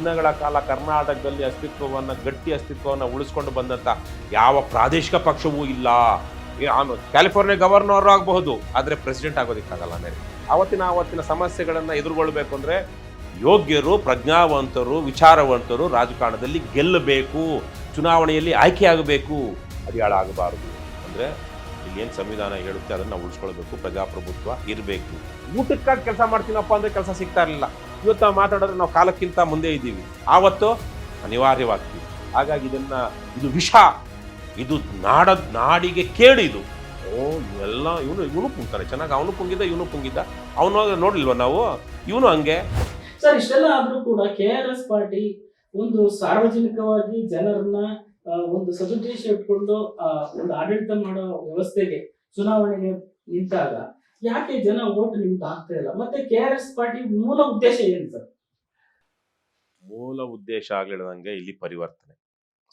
ದಿನಗಳ ಕಾಲ ಕರ್ನಾಟಕದಲ್ಲಿ ಅಸ್ತಿತ್ವವನ್ನು, ಗಟ್ಟಿ ಅಸ್ತಿತ್ವವನ್ನು ಉಳಿಸ್ಕೊಂಡು ಬಂದಂಥ ಯಾವ ಪ್ರಾದೇಶಿಕ ಪಕ್ಷವೂ ಇಲ್ಲ. ಕ್ಯಾಲಿಫೋರ್ನಿಯಾ ಗವರ್ನರ್ ಆಗಬಹುದು, ಆದರೆ ಪ್ರೆಸಿಡೆಂಟ್ ಆಗೋದಕ್ಕಾಗಲ್ಲ ಅಮೆರಿಕ. ಆವತ್ತಿನ ಆವತ್ತಿನ ಸಮಸ್ಯೆಗಳನ್ನು ಎದುರುಗೊಳ್ಬೇಕು ಅಂದರೆ ಯೋಗ್ಯರು, ಪ್ರಜ್ಞಾವಂತರು, ವಿಚಾರವಂತರು ರಾಜಕಾರಣದಲ್ಲಿ ಗೆಲ್ಲಬೇಕು, ಚುನಾವಣೆಯಲ್ಲಿ ಆಯ್ಕೆಯಾಗಬೇಕು, ಅಡಿಯಾಳ ಆಗಬಾರದು. ಅಂದ್ರೆ ಏನು ಸಂವಿಧಾನ ಹೇಳುತ್ತೆ, ಅದನ್ನು ಉಳಿಸ್ಕೊಳ್ಬೇಕು, ಪ್ರಜಾಪ್ರಭುತ್ವ ಇರಬೇಕು. ಊಟಕ್ಕಾಗಿ ಕೆಲಸ ಮಾಡ್ತೀನಪ್ಪ ಅಂದರೆ ಕೆಲಸ ಸಿಗ್ತಾ ಇರಲಿಲ್ಲ. ಇವತ್ತು ನಾವು ಮಾತಾಡಿದ್ರೆ ನಾವು ಕಾಲಕ್ಕಿಂತ ಮುಂದೆ ಇದ್ದೀವಿ. ಆವತ್ತು ಅನಿವಾರ್ಯವಾಗ್ತೀವಿ ಹಾಗಾಗಿ ಇದನ್ನ, ಇದು ವಿಷ, ಇದು ನಾಡ, ನಾಡಿಗೆ ಕೇಳಿದು ಓ, ಇವೆಲ್ಲ ಇವನು ಇವನು ಪುಂಗ್ತಾನೆ. ಚೆನ್ನಾಗಿ ಅವನು ಪುಂಗಿದ್ದ, ಇವನು ಪುಂಗಿದ್ದ. ಅವನು ನೋಡಿಲ್ವ ನಾವು? ಇವನು ಹಂಗೆ. ಸರ್, ಇಷ್ಟೆಲ್ಲ ಆದರೂ ಕೂಡ ಕೆ ಆರ್ ಎಸ್ ಪಾರ್ಟಿ ಒಂದು ಸಾರ್ವಜನಿಕವಾಗಿ ಜನರನ್ನ ಒಂದು ಸದುದ್ದೇಶ ಇಟ್ಕೊಂಡು ಒಂದು ಆಡಳಿತ ಮಾಡೋ ವ್ಯವಸ್ಥೆಗೆ ಚುನಾವಣೆಗೆ ನಿಂತಾಗ ಯಾಕೆ ಜನ ಓಟ್ ನಿಮ್ಗೆ ಆಗ್ತಾ ಇಲ್ಲ? ಮತ್ತೆ ಕೆ ಆರ್ ಎಸ್ ಪಾರ್ಟಿ ಮೂಲ ಉದ್ದೇಶ ಏನು ಸರ್? ಮೂಲ ಉದ್ದೇಶ ಆಗ್ಲಿಲ್ಲದಂಗೆ ಇಲ್ಲಿ ಪರಿವರ್ತನೆ.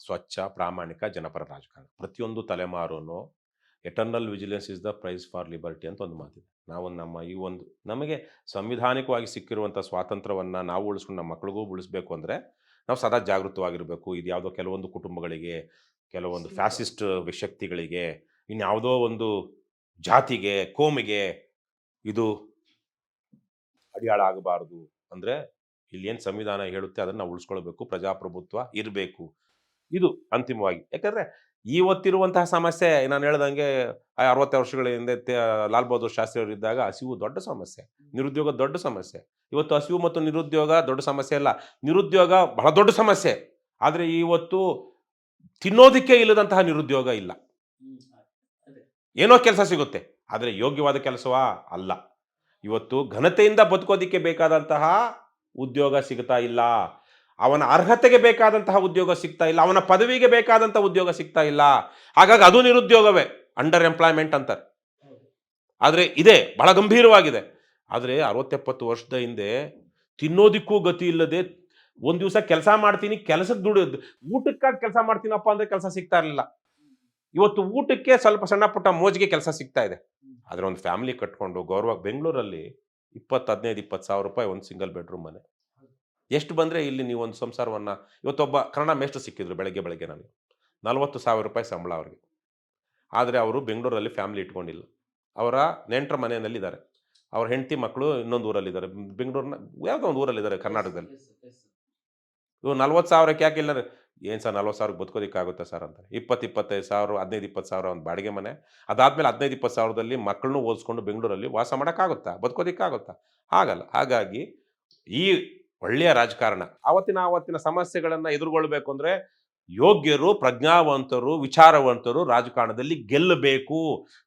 ಸ್ವಚ್ಛ ಪ್ರಾಮಾಣಿಕ ಜನಪರ ರಾಜಕಾರಣ. ಪ್ರತಿಯೊಂದು ತಲೆಮಾರುನು eternal vigilance is the price for liberty ಅಂತ ಒಂದು ಮಾತಿದೆ. ನಾವು ನಮ್ಮ ಈ ಒಂದು ನಮಗೆ ಸಂವಿಧಾನಿಕವಾಗಿ ಸಿಕ್ಕಿರುವಂಥ ಸ್ವಾತಂತ್ರ್ಯವನ್ನು ನಾವು ಉಳಿಸ್ಕೊಂಡು ನಮ್ಮ ಮಕ್ಕಳಿಗೂ ಉಳಿಸ್ಬೇಕು ಅಂದರೆ ನಾವು ಸದಾ ಜಾಗೃತವಾಗಿರಬೇಕು. ಇದು ಯಾವುದೋ ಕೆಲವೊಂದು ಕುಟುಂಬಗಳಿಗೆ ಕೆಲವೊಂದು ಫ್ಯಾಸಿಸ್ಟ್ ಶಕ್ತಿಗಳಿಗೆ ಇನ್ಯಾವುದೋ ಒಂದು ಜಾತಿಗೆ, ಕೋಮಿಗೆ ಇದು ಅಡಿಯಾಳ ಆಗಬಾರದು ಅಂದರೆ ಇಲ್ಲಿ ಏನು ಸಂವಿಧಾನ ಹೇಳುತ್ತೆ ಅದನ್ನು ಉಳಿಸ್ಕೊಳ್ಬೇಕು, ಪ್ರಜಾಪ್ರಭುತ್ವ ಇರಬೇಕು. ಇದು ಅಂತಿಮವಾಗಿ. ಯಾಕಂದ್ರೆ ಇವತ್ತಿರುವಂತಹ ಸಮಸ್ಯೆ, ನಾನು ಹೇಳ್ದಂಗೆ ಅರವತ್ತು ವರ್ಷಗಳ ಹಿಂದೆ ಲಾಲ್ ಬಹದ್ದೂರ್ ಶಾಸ್ತ್ರಿ ಅವರು ಇದ್ದಾಗ ಹಸಿವು ದೊಡ್ಡ ಸಮಸ್ಯೆ, ನಿರುದ್ಯೋಗ ದೊಡ್ಡ ಸಮಸ್ಯೆ. ಇವತ್ತು ಹಸಿವು ಮತ್ತು ನಿರುದ್ಯೋಗ ದೊಡ್ಡ ಸಮಸ್ಯೆ ಅಲ್ಲ, ನಿರುದ್ಯೋಗ ಬಹಳ ದೊಡ್ಡ ಸಮಸ್ಯೆ. ಆದರೆ ಇವತ್ತು ತಿನ್ನೋದಕ್ಕೆ ಇಲ್ಲದಂತಹ ನಿರುದ್ಯೋಗ ಇಲ್ಲ. ಏನೋ ಕೆಲಸ ಸಿಗುತ್ತೆ. ಆದರೆ ಯೋಗ್ಯವಾದ ಕೆಲಸವಾ? ಅಲ್ಲ. ಇವತ್ತು ಘನತೆಯಿಂದ ಬದುಕೋದಿಕ್ಕೆ ಬೇಕಾದಂತಹ ಉದ್ಯೋಗ ಸಿಗ್ತಾ ಇಲ್ಲ. ಅವನ ಅರ್ಹತೆಗೆ ಬೇಕಾದಂತಹ ಉದ್ಯೋಗ ಸಿಗ್ತಾ ಇಲ್ಲ. ಅವನ ಪದವಿಗೆ ಬೇಕಾದಂತಹ ಉದ್ಯೋಗ ಸಿಗ್ತಾ ಇಲ್ಲ. ಹಾಗಾಗಿ ಅದು ನಿರುದ್ಯೋಗವೇ. ಅಂಡರ್ ಎಂಪ್ಲಾಯ್ಮೆಂಟ್ ಅಂತಾರೆ. ಆದರೆ ಇದೆ, ಬಹಳ ಗಂಭೀರವಾಗಿದೆ. ಆದರೆ ಅರವತ್ತೆಪ್ಪತ್ತು ವರ್ಷದ ಹಿಂದೆ ತಿನ್ನೋದಿಕ್ಕೂ ಗತಿ ಇಲ್ಲದೆ ಒಂದು ದಿವಸ ಕೆಲಸ ಮಾಡ್ತೀನಿ ಕೆಲಸಕ್ಕೆ ದುಡಿಯೋದು, ಊಟಕ್ಕಾಗಿ ಕೆಲಸ ಮಾಡ್ತೀನಪ್ಪ ಅಂದರೆ ಕೆಲಸ ಸಿಗ್ತಾ ಇರಲಿಲ್ಲ. ಇವತ್ತು ಊಟಕ್ಕೆ ಸ್ವಲ್ಪ ಸಣ್ಣ ಪುಟ್ಟ ಮೋಜಿಗೆ ಕೆಲಸ ಸಿಗ್ತಾ ಇದೆ. ಆದರೆ ಒಂದು ಫ್ಯಾಮಿಲಿ ಕಟ್ಕೊಂಡು ಗೌರವ ಬೆಂಗಳೂರಲ್ಲಿ ಇಪ್ಪತ್ತು ಹದಿನೈದು ಇಪ್ಪತ್ತು ಸಾವಿರ ರೂಪಾಯಿ ಒಂದು ಸಿಂಗಲ್ ಬೆಡ್ರೂಮ್ ಮನೆ. ಎಷ್ಟು ಬಂದರೆ ಇಲ್ಲಿ ನೀವು ಒಂದು ಸಂಸಾರವನ್ನು ಇವತ್ತೊಬ್ಬ ಕನ್ನಡ ಮೇಷ್ಟು ಸಿಕ್ಕಿದ್ರು ಬೆಳಗ್ಗೆ ಬೆಳಗ್ಗೆ ನನಗೆ. ನಲವತ್ತು ಸಾವಿರ ರೂಪಾಯಿ ಸಂಬಳ ಅವ್ರಿಗೆ. ಆದರೆ ಅವರು ಬೆಂಗಳೂರಲ್ಲಿ ಫ್ಯಾಮಿಲಿ ಇಟ್ಕೊಂಡಿಲ್ಲ. ಅವರ ನೆಂಟರ ಮನೆಯಲ್ಲಿದ್ದಾರೆ. ಅವ್ರ ಹೆಂಡತಿ ಮಕ್ಕಳು ಇನ್ನೊಂದು ಊರಲ್ಲಿದ್ದಾರೆ. ಬೆಂಗಳೂರಿನ ಯಾವುದೋ ಒಂದು ಊರಲ್ಲಿದ್ದಾರೆ ಕರ್ನಾಟಕದಲ್ಲಿ. ಇವು ನಲ್ವತ್ತು ಸಾವಿರಕ್ಕೆ ಯಾಕೆ ಇಲ್ಲ ಏನು ಸರ್ ನಲ್ವತ್ತು ಸಾವಿರಕ್ಕೆ ಬದುಕೋದಕ್ಕಾಗುತ್ತಾ ಸರ್ ಅಂತ ಇಪ್ಪತ್ತು ಇಪ್ಪತ್ತೈದು ಸಾವಿರ, ಹದಿನೈದು ಇಪ್ಪತ್ತು ಸಾವಿರ ಒಂದು ಬಾಡಿಗೆ ಮನೆ. ಅದಾದಮೇಲೆ ಹದಿನೈದು ಇಪ್ಪತ್ತು ಸಾವಿರದಲ್ಲಿ ಮಕ್ಕಳನ್ನೂ ಓದಿಸ್ಕೊಂಡು ಬೆಂಗಳೂರಲ್ಲಿ ವಾಸ ಮಾಡೋಕ್ಕಾಗುತ್ತಾ? ಬದುಕೋದಕ್ಕಾಗುತ್ತಾ? ಆಗಲ್ಲ ಹಾಗಾಗಿ ಈ ಒಳ್ಳೆಯ ರಾಜಕಾರಣ, ಆವತ್ತಿನ ಆವತ್ತಿನ ಸಮಸ್ಯೆಗಳನ್ನು ಎದುರುಗೊಳ್ಬೇಕು ಅಂದರೆ ಯೋಗ್ಯರು, ಪ್ರಜ್ಞಾವಂತರು, ವಿಚಾರವಂತರು ರಾಜಕಾರಣದಲ್ಲಿ ಗೆಲ್ಲಬೇಕು,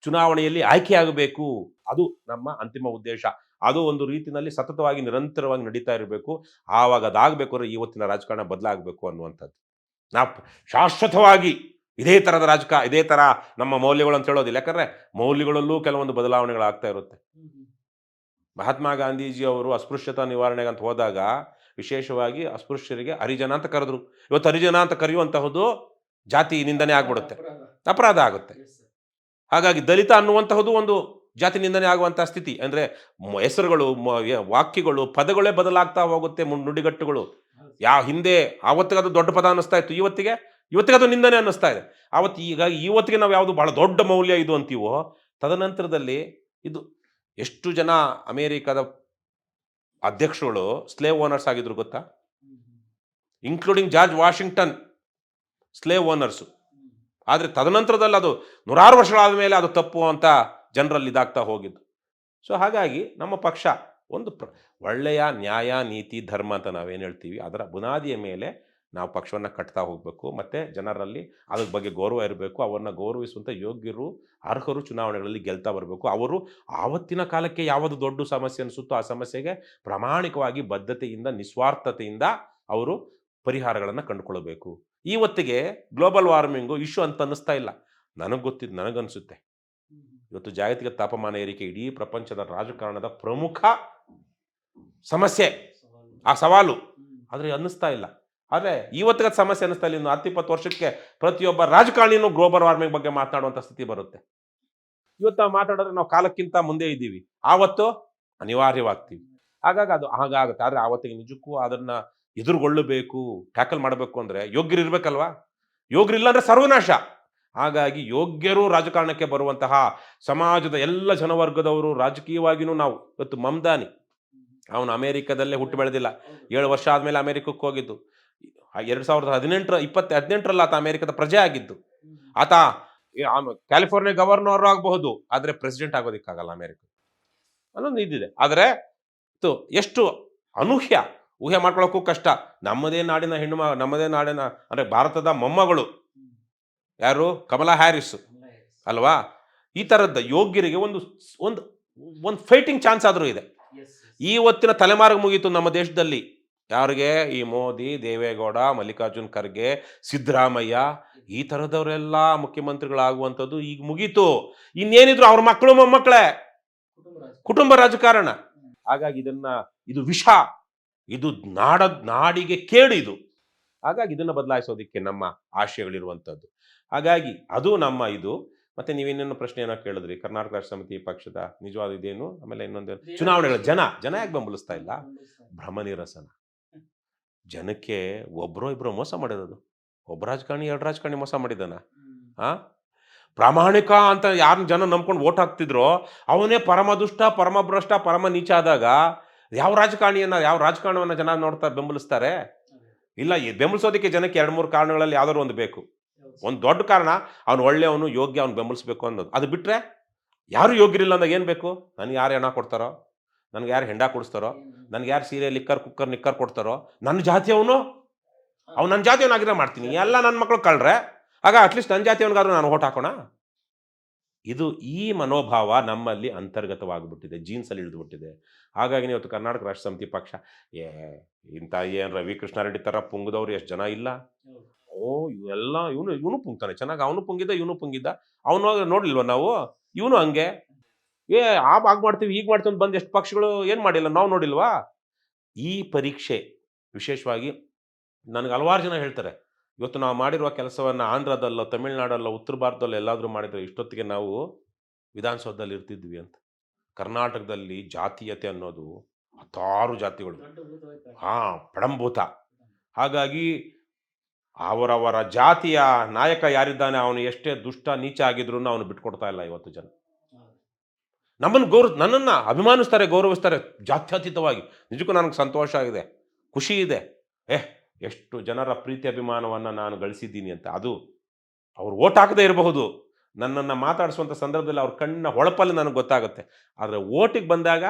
ಚುನಾವಣೆಯಲ್ಲಿ ಆಯ್ಕೆಯಾಗಬೇಕು. ಅದು ನಮ್ಮ ಅಂತಿಮ ಉದ್ದೇಶ. ಅದು ಒಂದು ರೀತಿಯಲ್ಲಿ ಸತತವಾಗಿ ನಿರಂತರವಾಗಿ ನಡೀತಾ ಇರಬೇಕು. ಆವಾಗ ಅದಾಗಬೇಕು ಅಂದರೆ ಇವತ್ತಿನ ರಾಜಕಾರಣ ಬದಲಾಗಬೇಕು ಅನ್ನುವಂಥದ್ದು. ನಾವು ಶಾಶ್ವತವಾಗಿ ಇದೇ ಥರದ ರಾಜಕ, ಇದೇ ಥರ ನಮ್ಮ ಮೌಲ್ಯಗಳು ಅಂತ ಹೇಳೋದಿಲ್ಲ. ಯಾಕಂದರೆ ಮೌಲ್ಯಗಳಲ್ಲೂ ಕೆಲವೊಂದು ಬದಲಾವಣೆಗಳಾಗ್ತಾ ಇರುತ್ತೆ. ಮಹಾತ್ಮ ಗಾಂಧೀಜಿ ಅವರು ಅಸ್ಪೃಶ್ಯತಾ ನಿವಾರಣೆಗೆ ಅಂತ ಹೋದಾಗ ವಿಶೇಷವಾಗಿ ಅಸ್ಪೃಶ್ಯರಿಗೆ ಹರಿಜನ ಅಂತ ಕರೆದ್ರು. ಇವತ್ತು ಹರಿಜನ ಅಂತ ಕರೆಯುವಂತಹದ್ದು ಜಾತಿ ನಿಂದನೆ ಆಗ್ಬಿಡುತ್ತೆ. ಅಪರಾಧ ಆಗುತ್ತೆ. ಹಾಗಾಗಿ ದಲಿತ ಅನ್ನುವಂತಹದ್ದು ಒಂದು ಜಾತಿ ನಿಂದನೆ ಆಗುವಂತಹ ಸ್ಥಿತಿ. ಅಂದರೆ ಹೆಸರುಗಳು ವಾಕ್ಯಗಳು, ಪದಗಳೇ ಬದಲಾಗ್ತಾ ಹೋಗುತ್ತೆ ನುಡಿಗಟ್ಟುಗಳು. ಯಾವ ಹಿಂದೆ ಆವತ್ತಿಗೆ ಅದು ದೊಡ್ಡ ಪದ ಅನ್ನಿಸ್ತಾ ಇತ್ತು, ಇವತ್ತಿಗೆ ಇವತ್ತಿಗೆ ಅದು ನಿಂದನೆ ಅನ್ನಿಸ್ತಾ ಇದೆ. ಆವತ್ತು ಈಗ ಇವತ್ತಿಗೆ ನಾವು ಯಾವುದು ಬಹಳ ದೊಡ್ಡ ಮೌಲ್ಯ ಇದು ಅಂತೀವೋ, ತದನಂತರದಲ್ಲಿ ಇದು ಎಷ್ಟು ಜನ ಅಮೇರಿಕಾದ ಅಧ್ಯಕ್ಷರುಗಳು ಸ್ಲೇವ್ ಓನರ್ಸ್ ಆಗಿದ್ರು ಗೊತ್ತಾ? Including George Washington slave owners ಆದರೆ ತದನಂತರದಲ್ಲಿ ಅದು ನೂರಾರು ವರ್ಷಗಳಾದ ಮೇಲೆ ಅದು ತಪ್ಪು ಅಂತ ಜನರಲ್ಲಿ ಇದಾಗ್ತಾ ಹೋಗಿದ್ದು. ಸೊ ಹಾಗಾಗಿ ನಮ್ಮ ಪಕ್ಷ ಒಂದು ಪ್ರ ಒಳ್ಳೆಯ ನ್ಯಾಯ ನೀತಿ ಧರ್ಮ ಅಂತ ನಾವೇನು ಹೇಳ್ತೀವಿ ಅದರ ಬುನಾದಿಯ ಮೇಲೆ ನಾವು ಪಕ್ಷವನ್ನು ಕಟ್ತಾ ಹೋಗಬೇಕು ಮತ್ತು ಜನರಲ್ಲಿ ಅದ್ರ ಬಗ್ಗೆ ಗೌರವ ಇರಬೇಕು ಅವರನ್ನು ಗೌರವಿಸುವಂಥ ಯೋಗ್ಯರು ಅರ್ಹರು ಚುನಾವಣೆಗಳಲ್ಲಿ ಗೆಲ್ತಾ ಬರಬೇಕು. ಅವರು ಆವತ್ತಿನ ಕಾಲಕ್ಕೆ ಯಾವುದು ದೊಡ್ಡ ಸಮಸ್ಯೆ ಅನಿಸುತ್ತೋ ಆ ಸಮಸ್ಯೆಗೆ ಪ್ರಾಮಾಣಿಕವಾಗಿ ಬದ್ಧತೆಯಿಂದ ನಿಸ್ವಾರ್ಥತೆಯಿಂದ ಅವರು ಪರಿಹಾರಗಳನ್ನು ಕಂಡುಕೊಳ್ಬೇಕು ಹೊತ್ತಿಗೆ ಗ್ಲೋಬಲ್ ವಾರ್ಮಿಂಗು ಇಶ್ಯೂ ಅಂತ ಅನ್ನಿಸ್ತಾ ಇಲ್ಲ. ನನಗೆ ಗೊತ್ತಿದ್ದು ನನಗನ್ಸುತ್ತೆ. ಇವತ್ತು ಜಾಗತಿಕ ತಾಪಮಾನ ಏರಿಕೆ ಇಡೀ ಪ್ರಪಂಚದ ರಾಜಕಾರಣದ ಪ್ರಮುಖ ಸಮಸ್ಯೆ. ಆ ಸವಾಲು. ಆದರೆ ಅನ್ನಿಸ್ತಾ ಇಲ್ಲ. ಆದರೆ ಇವತ್ತಿಗೆ ಸಮಸ್ಯೆ ಅನ್ನಿಸ್ತಾ ಇಲ್ಲ. ಇನ್ನು ಹತ್ತಿಪ್ಪತ್ತು ವರ್ಷಕ್ಕೆ ಪ್ರತಿಯೊಬ್ಬ ರಾಜಕಾರಣಿನೂ ಗ್ಲೋಬಲ್ ವಾರ್ಮಿಂಗ್ ಬಗ್ಗೆ ಮಾತನಾಡುವಂಥ ಸ್ಥಿತಿ ಬರುತ್ತೆ. ಇವತ್ತು ನಾವು ಮಾತಾಡಿದ್ರೆ ನಾವು ಕಾಲಕ್ಕಿಂತ ಮುಂದೆ ಇದ್ದೀವಿ. ಆವತ್ತು ಅನಿವಾರ್ಯವಾಗ್ತೀವಿ. ಹಾಗಾಗಿ ಅದು ಹಾಗಾಗುತ್ತೆ. ಆದರೆ ಆವತ್ತಿಗೆ ನಿಜಕ್ಕೂ ಅದನ್ನ ಎದುರುಗೊಳ್ಳಬೇಕು ಟ್ಯಾಕಲ್ ಮಾಡಬೇಕು ಅಂದರೆ ಯೋಗ್ಯರು ಇರಬೇಕಲ್ವಾ? ಯೋಗ್ಯರಿಲ್ಲ ಅಂದರೆ ಸರ್ವನಾಶ. ಹಾಗಾಗಿ ಯೋಗ್ಯರು ರಾಜಕಾರಣಕ್ಕೆ ಬರುವಂತಹ ಸಮಾಜದ ಎಲ್ಲ ಜನವರ್ಗದವರು ರಾಜಕೀಯವಾಗಿಯೂ ನಾವು ಇವತ್ತು ಮಮ್ದಾನಿ. ಅವನು ಅಮೇರಿಕದಲ್ಲೇ ಹುಟ್ಟು ಬೆಳೆದಿಲ್ಲ. ಏಳು ವರ್ಷ ಆದಮೇಲೆ ಅಮೇರಿಕಕ್ಕೆ ಹೋಗಿದ್ದು. ಎರಡು ಸಾವಿರದ ಹದಿನೆಂಟರ, ಇಪ್ಪತ್ತು ಹದಿನೆಂಟರಲ್ಲಿ ಆತ ಅಮೇರಿಕದ ಪ್ರಜೆ ಆಗಿದ್ದು. ಆತ ಕ್ಯಾಲಿಫೋರ್ನಿಯಾ ಗವರ್ನರ್ ಆಗಬಹುದು, ಆದರೆ ಪ್ರೆಸಿಡೆಂಟ್ ಆಗೋದಕ್ಕಾಗಲ್ಲ ಅಮೇರಿಕ. ಅನ್ನೊಂದು ಇದಿದೆ. ಆದರೆ ಎಷ್ಟು ಅನೂಹ್ಯ. ಊಹೆ ಮಾಡ್ಕೊಳ್ಳೋಕ್ಕೂ ಕಷ್ಟ. ನಮ್ಮದೇ ನಾಡಿನ ಹೆಣ್ಣು ಮ- ನಮ್ಮದೇ ನಾಡಿನ, ಅಂದರೆ ಭಾರತದ ಮೊಮ್ಮಗಳು. ಯಾರು? Kamala Harris. ಅಲ್ವಾ? ಈ ಥರದ ಯೋಗ್ಯರಿಗೆ ಒಂದು ಒಂದು ಒಂದು ಫೈಟಿಂಗ್ ಚಾನ್ಸ್ ಆದರೂ ಇದೆ. ಇವತ್ತಿನ ತಲೆಮಾರಿಗೆ ಮುಗೀತು ನಮ್ಮ ದೇಶದಲ್ಲಿ. ಯಾರಿಗೆ? ಈ ಮೋದಿ, ದೇವೇಗೌಡ, ಮಲ್ಲಿಕಾರ್ಜುನ್ ಖರ್ಗೆ, ಸಿದ್ದರಾಮಯ್ಯ, ಈ ಥರದವರೆಲ್ಲ ಮುಖ್ಯಮಂತ್ರಿಗಳಾಗುವಂಥದ್ದು ಈಗ ಮುಗೀತು. ಇನ್ನೇನಿದ್ರು ಅವ್ರ ಮಕ್ಕಳು ಮೊಮ್ಮಕ್ಕಳೇ. ಕುಟುಂಬ ರಾಜಕಾರಣ. ಹಾಗಾಗಿ ಇದನ್ನ, ಇದು ವಿಷ. ಇದು ನಾಡ, ನಾಡಿಗೆ ಕೇಡು ಇದು. ಹಾಗಾಗಿ ಇದನ್ನ ಬದಲಾಯಿಸೋದಕ್ಕೆ ನಮ್ಮ ಆಶಯಗಳಿರುವಂಥದ್ದು. ಹಾಗಾಗಿ ಅದು ನಮ್ಮ ಇದು. ಮತ್ತೆ ನೀವೇನೇನು ಪ್ರಶ್ನೆ ಏನೋ ಕೇಳಿದ್ರಿ? ಕರ್ನಾಟಕ ರಾಷ್ಟ್ರ ಸಮಿತಿ ಪಕ್ಷದ ನಿಜವಾದ ಇದೇನು? ಆಮೇಲೆ ಇನ್ನೊಂದು ಚುನಾವಣೆಗಳು ಜನ ಜನ ಯಾಕೆ ಬೆಂಬಲಿಸ್ತಾ ಇಲ್ಲ? ಭ್ರಮ ನಿರಸನ. ಜನಕ್ಕೆ ಒಬ್ಬರೋ ಇಬ್ಬರು ಮೋಸ ಮಾಡಿರೋದು. ಒಬ್ಬ ರಾಜಕಾರಣಿ ಎರಡು ರಾಜಕಾರಣಿ ಮೋಸ ಮಾಡಿದಾನ ಆ? ಪ್ರಾಮಾಣಿಕ ಅಂತ ಯಾರನ್ನ ಜನ ನಂಬ್ಕೊಂಡು ಓಟ್ ಹಾಕ್ತಿದ್ರೋ ಅವನೇ ಪರಮದುಷ್ಟ ಪರಮಭ್ರಷ್ಟ ಪರಮ ನೀಚ ಆದಾಗ ಯಾವ ರಾಜಕಾರಣಿಯನ್ನ ಯಾವ ರಾಜಕಾರಣವನ್ನ ಜನ ನೋಡ್ತಾ ಬೆಂಬಲಿಸ್ತಾರೆ? ಇಲ್ಲ ಬೆಂಬಲಿಸೋದಕ್ಕೆ ಜನಕ್ಕೆ ಎರಡು ಮೂರು ಕಾರಣಗಳಲ್ಲಿ ಯಾವ್ದಾದ್ರು ಒಂದು ಬೇಕು. ಒಂದು ದೊಡ್ಡ ಕಾರಣ ಅವ್ನು ಒಳ್ಳೆಯವನು, ಯೋಗ್ಯ, ಅವ್ನು ಬೆಂಬಲಿಸ್ಬೇಕು ಅನ್ನೋದು. ಅದು ಬಿಟ್ಟರೆ ಯಾರು ಯೋಗ್ಯರಿಲ್ಲ ಅಂದಾಗ ಏನು ಬೇಕು? ನನಗೆ ಯಾರು ಹೆಣ ಕೊಡ್ತಾರೋ? ನನಗೆ ಯಾರು ಹೆಂಡ ಕೊಡಿಸ್ತಾರೋ? ನನಗೆ ಯಾರು ಸೀರೆ ಲಿಕ್ಕರ್ ಕುಕ್ಕರ್, ನಿಕ್ಕರ್ ಕೊಡ್ತಾರೋ? ನನ್ನ ಜಾತಿಯವನು ಅವ್ನು? ನನ್ನ ಜಾತಿಯವನಾಗಿರೋ ಮಾಡ್ತೀನಿ. ಎಲ್ಲ ನನ್ನ ಮಕ್ಕಳು ಕಳ್ರೆ ಆಗ ಅಟ್ಲೀಸ್ಟ್ ನನ್ನ ಜಾತಿಯವನಿಗಾದ್ರೂ ನಾನು ಓಟ್ ಹಾಕೋಣ? ಇದು ಈ ಮನೋಭಾವ ನಮ್ಮಲ್ಲಿ ಅಂತರ್ಗತವಾಗಿಬಿಟ್ಟಿದೆ, ಜೀನ್ಸಲ್ಲಿ ಇಳಿದುಬಿಟ್ಟಿದೆ. ಹಾಗಾಗಿ ಇವತ್ತು ಕರ್ನಾಟಕ ರಾಷ್ಟ್ರ ಸಮಿತಿ ಪಕ್ಷ, ಏ, ಇಂಥ ಏನು ರವಿ ಕೃಷ್ಣಾರೆಡ್ಡಿ ಥರ ಪುಂಗದವ್ರು ಎಷ್ಟು ಜನ ಇಲ್ಲ? ಓ ಇವೆಲ್ಲ ಇವನು ಇವನು ಪುಂಗ್ತಾನೆ. ಚೆನ್ನಾಗಿ ಅವನು ಪುಂಗಿದ್ದ ಇವನು ಪುಂಗಿದ್ದ. ಅವನು ನೋಡ್ಲಿಲ್ವ ನಾವು? ಇವನು ಹಂಗೆ. ಏ ಆ ಭಾಗ ಮಾಡ್ತೀವಿ ಈಗ ಮಾಡ್ತೀವಿ ಬಂದು ಎಷ್ಟು ಪಕ್ಷಗಳು ಏನು ಮಾಡಿಲ್ಲ ನಾವು ನೋಡಿಲ್ವಾ? ಈ ಪರೀಕ್ಷೆ ವಿಶೇಷವಾಗಿ ನನಗೆ ಹಲವಾರು ಜನ ಹೇಳ್ತಾರೆ. ಇವತ್ತು ನಾವು ಮಾಡಿರುವ ಕೆಲಸವನ್ನು ಆಂಧ್ರದಲ್ಲೋ ತಮಿಳ್ನಾಡಲ್ಲೋ ಉತ್ತರ ಭಾರತದಲ್ಲೋ ಎಲ್ಲಾದರೂ ಮಾಡಿದರೆ ಇಷ್ಟೊತ್ತಿಗೆ ನಾವು ವಿಧಾನಸೌಧದಲ್ಲಿ ಇರ್ತಿದ್ವಿ ಅಂತ. ಕರ್ನಾಟಕದಲ್ಲಿ ಜಾತೀಯತೆ ಅನ್ನೋದು ಹತ್ತಾರು ಜಾತಿಗಳು. ಹಾ ಪಡಂಭೂತ. ಹಾಗಾಗಿ ಅವರವರ ಜಾತಿಯ ನಾಯಕ ಯಾರಿದ್ದಾನೆ ಅವನು ಎಷ್ಟೇ ದುಷ್ಟ ನೀಚ ಆಗಿದ್ರು ಅವನು ಬಿಟ್ಕೊಡ್ತಾ ಇಲ್ಲ ಇವತ್ತು ಜನ. ನಮ್ಮನ್ನು ಗೌರವ ನನ್ನನ್ನು ಅಭಿಮಾನಿಸ್ತಾರೆ ಗೌರವಿಸ್ತಾರೆ ಜಾತ್ಯತೀತವಾಗಿ. ನಿಜಕ್ಕೂ ನನಗೆ ಸಂತೋಷ ಆಗಿದೆ ಖುಷಿ ಇದೆ. ಏ ಎಷ್ಟು ಜನರ ಪ್ರೀತಿ ಅಭಿಮಾನವನ್ನು ನಾನು ಗಳಿಸಿದ್ದೀನಿ ಅಂತ. ಅದು ಅವ್ರು ಓಟ್ ಹಾಕದೇ ಇರಬಹುದು. ನನ್ನನ್ನು ಮಾತಾಡಿಸುವಂಥ ಸಂದರ್ಭದಲ್ಲಿ ಅವ್ರ ಕಣ್ಣ ಹೊಳಪಲ್ಲಿ ನನಗೆ ಗೊತ್ತಾಗುತ್ತೆ. ಆದರೆ ಓಟಿಗೆ ಬಂದಾಗ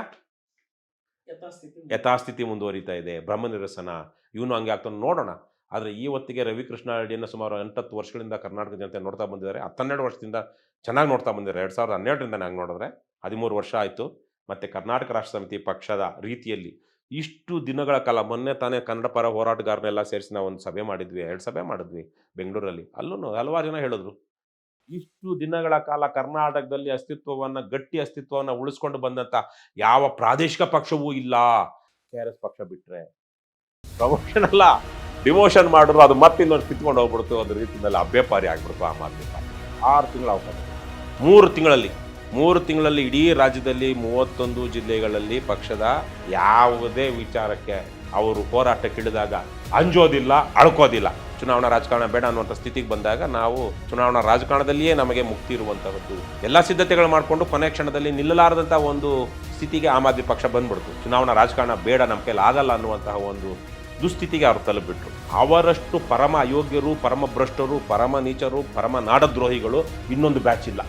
ಯಥಾಸ್ಥಿತಿ ಮುಂದುವರಿತಾ ಇದೆ. ಬ್ರಹ್ಮ ನಿರಸನ ಇವನು ಹಂಗೆ ಆಗ್ತಾನೆ. ನೋಡೋಣ. ಆದರೆ ಈ ಹೊತ್ತಿಗೆ ರವಿಕೃಷ್ಣ ಅಡಿಯನ್ನು ಸುಮಾರು ಎಂಟತ್ತು ವರ್ಷಗಳಿಂದ ಕರ್ನಾಟಕ ಜನತೆ ನೋಡ್ತಾ ಬಂದಿದ್ದಾರೆ. ಹತ್ತನ್ನೆರಡು ವರ್ಷದಿಂದ ಚೆನ್ನಾಗಿ ನೋಡ್ತಾ ಬಂದಿದ್ದಾರೆ. ಎರಡು ಸಾವಿರದ ಹನ್ನೆರಡರಿಂದ ನಾನು ನೋಡಿದ್ರೆ ಹದಿಮೂರು ವರ್ಷ ಆಯಿತು. ಮತ್ತು ಕರ್ನಾಟಕ ರಾಷ್ಟ್ರ ಸಮಿತಿ ಪಕ್ಷದ ರೀತಿಯಲ್ಲಿ ಇಷ್ಟು ದಿನಗಳ ಕಾಲ ಮೊನ್ನೆ ತಾನೇ ಕನ್ನಡ ಪರ ಹೋರಾಟಗಾರನೆಲ್ಲ ಸೇರಿಸಿ ನಾವು ಒಂದು ಸಭೆ ಮಾಡಿದ್ವಿ. ಎರಡು ಸಭೆ ಮಾಡಿದ್ವಿ ಬೆಂಗಳೂರಲ್ಲಿ. ಅಲ್ಲೂ ಹಲವಾರು ಜನ ಹೇಳಿದ್ರು. ಇಷ್ಟು ದಿನಗಳ ಕಾಲ ಕರ್ನಾಟಕದಲ್ಲಿ ಅಸ್ತಿತ್ವವನ್ನು, ಗಟ್ಟಿ ಅಸ್ತಿತ್ವವನ್ನು ಉಳಿಸ್ಕೊಂಡು ಬಂದಂಥ ಯಾವ ಪ್ರಾದೇಶಿಕ ಪಕ್ಷವೂ ಇಲ್ಲ. ಕೆ ಆರ್ ಎಸ್ ಪಕ್ಷ ಬಿಟ್ಟರೆ ಪ್ರಮೋಷನ್ ಅಲ್ಲ. ಡಿಮೋಷನ್ ಮಾಡಿದ್ರು, ಅದು ಮತ್ತೆ ಇನ್ನೊಂದು ಕಿತ್ಕೊಂಡು ಹೋಗ್ಬಿಡ್ತು ಒಂದು ರೀತಿಯಲ್ಲಿ ಅಭ್ಯಪಾರಿ ಆಗ್ಬಿಡ್ತು ಆಮ್ ಆದ್ಮಿ ಪಾರ್ಟಿ ಆರು ತಿಂಗಳ ಅವಕಾಶ. ಮೂರು ತಿಂಗಳಲ್ಲಿ ಮೂರು ತಿಂಗಳಲ್ಲಿ ಇಡೀ ರಾಜ್ಯದಲ್ಲಿ ಮೂವತ್ತೊಂದು ಜಿಲ್ಲೆಗಳಲ್ಲಿ ಪಕ್ಷದ ಯಾವುದೇ ವಿಚಾರಕ್ಕೆ ಅವರು ಹೋರಾಟಕ್ಕಿಳಿದಾಗ ಅಂಜೋದಿಲ್ಲ, ಅಳ್ಕೋದಿಲ್ಲ. ಚುನಾವಣಾ ರಾಜಕಾರಣ ಬೇಡ ಅನ್ನುವಂಥ ಸ್ಥಿತಿಗೆ ಬಂದಾಗ ನಾವು ಚುನಾವಣಾ ರಾಜಕಾರಣದಲ್ಲಿಯೇ ನಮಗೆ ಮುಕ್ತಿ ಇರುವಂಥದ್ದು. ಎಲ್ಲ ಸಿದ್ಧತೆಗಳು ಮಾಡಿಕೊಂಡು ಕೊನೆ ಕ್ಷಣದಲ್ಲಿ ನಿಲ್ಲಲಾರದಂಥ ಒಂದು ಸ್ಥಿತಿಗೆ ಆಮ್ ಆದ್ಮಿ ಪಕ್ಷ ಬಂದ್ಬಿಡ್ತು. ಚುನಾವಣಾ ರಾಜಕಾರಣ ಬೇಡ, ನಮ್ಮ ಕೈಲಿ ಆಗಲ್ಲ ಅನ್ನುವಂತಹ ಒಂದು ದುಸ್ಥಿತಿಗೆ ಅವರು ತಲುಪಿಬಿಟ್ರು ಅವರಷ್ಟು ಪರಮ ಅಯೋಗ್ಯರು, ಪರಮ ಭ್ರಷ್ಟರು, ಪರಮ ನೀಚರು, ಪರಮ ನಾಡದ್ರೋಹಿಗಳು ಇನ್ನೊಂದು ಬ್ಯಾಚ್ ಇಲ್ಲ.